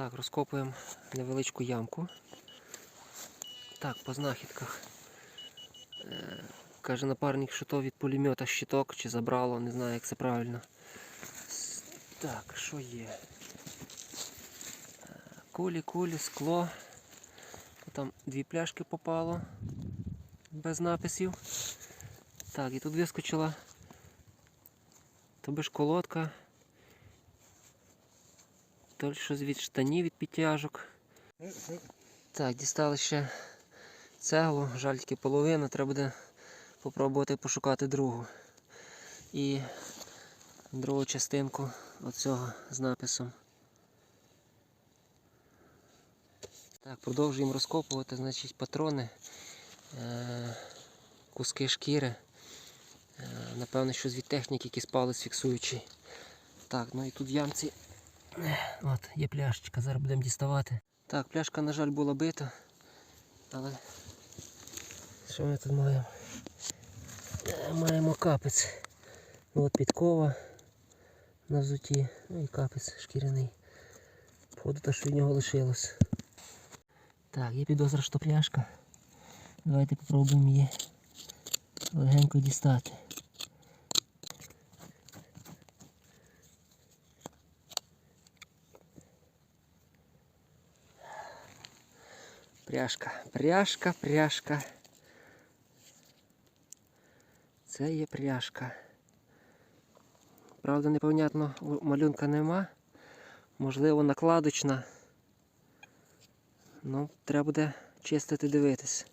Так, розкопуємо невеличку ямку. Так, по знахідках. Е, каже напарник, що то від пулемета щиток чи забрало, не знаю, як це правильно. Так, що є? Е, Кулі, кулі, скло. Там дві пляшки попало без написів. Так, і тут вискочила тобі ж колодка. То щось від штанів від підтяжок. Так, дістали ще цеглу, жаль тільки половина, треба буде попробувати пошукати другу. І другу частинку оцього з написом. Так, продовжуємо розкопувати, значить, патрони, е- куски шкіри. Е, Напевно, щось від техніки, якийсь палець фіксуючий. Так, ну і тут ямці от, є пляшечка, зараз будемо діставати. Так, пляшка, на жаль, була бита. Але що ми тут маємо? Е, Маємо капець. Ну, от підкова на взуті, ну і капець шкіряний. Походу, те, що від нього лишилось. Так, є підозра, що пляшка. Давайте попробуємо її легенько дістати. Пряжка, пряжка, пряжка. Це є пряжка. Правда, непонятно, малюнка нема. Можливо, накладочна. Ну, треба буде чистити дивитись.